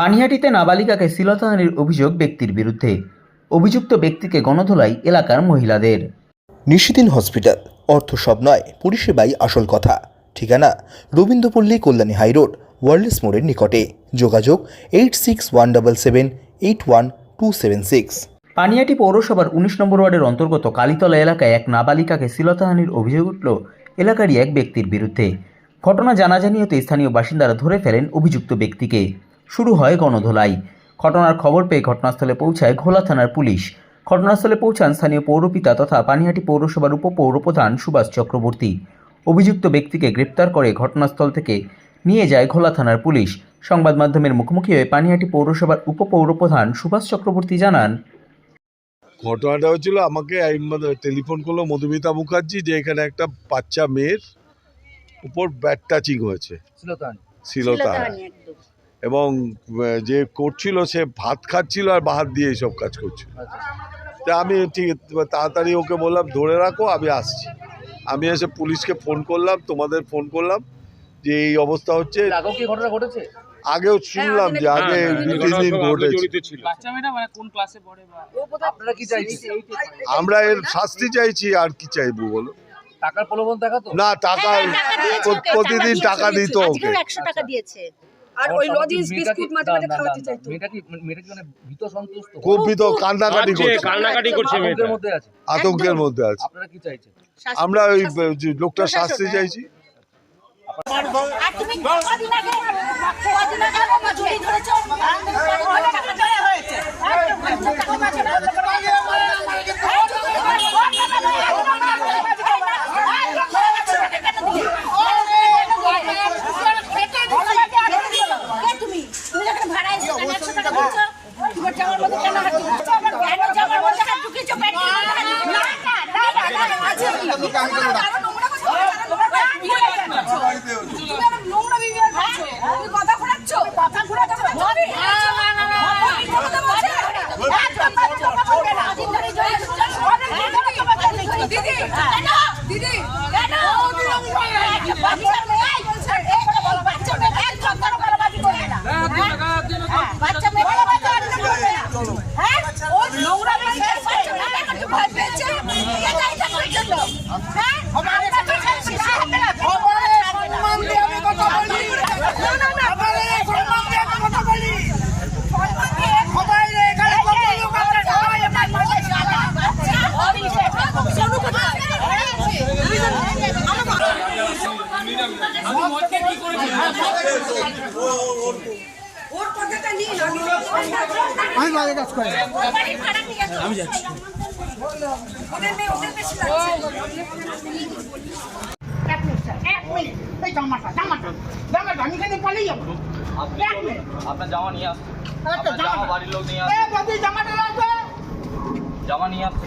পানিহাটিতে নাবালিকাকে শ্লীলতাহানির অভিযোগ ব্যক্তির বিরুদ্ধে। অভিযুক্ত ব্যক্তিকে গণধোলাই এলাকার মহিলাদের। নিশিদিন হসপিটাল অর্থ সব নয় পরিষেবাই আসল কথা। ঠিকানা রবীন্দ্রপল্লী কল্যাণী হাইরোড ওয়ার্ল্ডস মোড়ের নিকটে। যোগাযোগ eight six one double seven eight one two seven six. Panihati পৌরসভার উনিশ নম্বর ওয়ার্ডের অন্তর্গত কালীতলা এলাকায় এক নাবালিকাকে শ্লীলতাহানির অভিযোগ উঠল এলাকারই এক ব্যক্তির বিরুদ্ধে। ঘটনা জানাজানি হতে স্থানীয় বাসিন্দারা ধরে ফেলেন অভিযুক্ত ব্যক্তিকে। শুরু হয় গণধোলাই। ঘটনার খবর পেয়ে ঘটনাস্থলে পৌঁছায় ঘোলা থানার পুলিশ। ঘটনাস্থলে পৌঁছান স্থানীয় পৌরপিতা তথা পানিহাটি পৌরসভার উপপৌরপ্রধান সুভাষ চক্রবর্তী। অভিযুক্ত ব্যক্তিকে গ্রেপ্তার করে ঘটনাস্থল থেকে নিয়ে যায় ঘোলা থানার পুলিশ। সংবাদ মাধ্যমের মুখোমুখি হয়ে পানিহাটি পৌরসভার উপপৌরপ্রধান সুভাষ চক্রবর্তী জানান ঘটনাটা হচ্ছিল আমাকে টেলিফোন করল মধুমিতা মুখার্জি যে এখানে একটা বাচ্চা মেয়ের উপর ব্যাট টাচিং হয়েছে। শিলতা এবং যে করছিল সে ভাত খাচ্ছিল আর বাহাত দিয়ে এইসব কাজ করছিল। তা আমি ঠিক তাড়াতাড়ি ওকে বললাম ধরে রাখো আমি আসছি। আমি এসে পুলিশকে ফোন করলাম তোমাদের ফোন করলাম যে এই অবস্থা হচ্ছে। আগেও কি ঘটনা ঘটেছে? আগেও শুনলাম যে আগে দু তিন দিন ঘটেছে। মানে কোন ক্লাসে পড়ে বা আপনারা কি চাইছেন? আমরা এর শাস্তি চাইছি আর কি চাইব বলো? টাকার প্রলোভন দেখাতো? না টাকা হ্যাঁ, ওকে, প্রতিদিন টাকা দিত ওকে। আজকেও একশো আর ওই আমার লজিস মেয়েটা কি- বিস্কুট মাঝে মাঝে খাওয়াতে চাইতো। মেয়েটা কি মেয়েটা কি মানে ভীত সন্তুষ্ট? খুব বিত কান্নাকাটি করছে। কান্নাকাটি করছে আতঙ্কের মধ্যে আছে। আতঙ্কের মধ্যে আছে। আপনারা কি চাইছেন? আমরা ওই লোকটা শাস্তি হ্যাঁ। চাইছি। আর তুমি কদিন আগে কদিন আগে আমার ধরেছো আর তুমি কদিন আগে টাকা দেওয়া হয়েছে একদম টাকা মাঝে তুমি তুমি যখন ভাড়া এসে একশো টাকা দিচ্ছ তোমার জামার মধ্যে কেন হাত দিচ্ছ আমার কেন জামার মধ্যে হাত ঢুকিয়েছো পেটের মধ্যে হাত ঢুকিয়েছো? না না না না না আছে নোংরা করছ, আরও তুমি কথা ঘোরাচ্ছ। কথা ঘোরাচ্ছ। মনে ঘোরাচ্ছ। মনে কথা বলছে। একদম কথা বলবে না। দিন ধরে জয় সুজন সবাই দিদি দিদি দিদি কেন একটা বাচ্চা মেয়ে বলছে এই কথা বলো বাচ্চা মেয়ে একদম কোনো গালাগালি করবে না হ্যাঁ, বাচ্চা মেয়ে গালাগালি হ্যাঁ ভয় পেয়েছে কে যাই হ্যাঁ আমি বাইরে কাজ করি আমি যাচ্ছি। আপনার জামা নিয়ে আসছে আচ্ছা, জামা বাড়ির লোক নিয়ে এ, জামাটা রাখো। জামা নিয়ে আসছে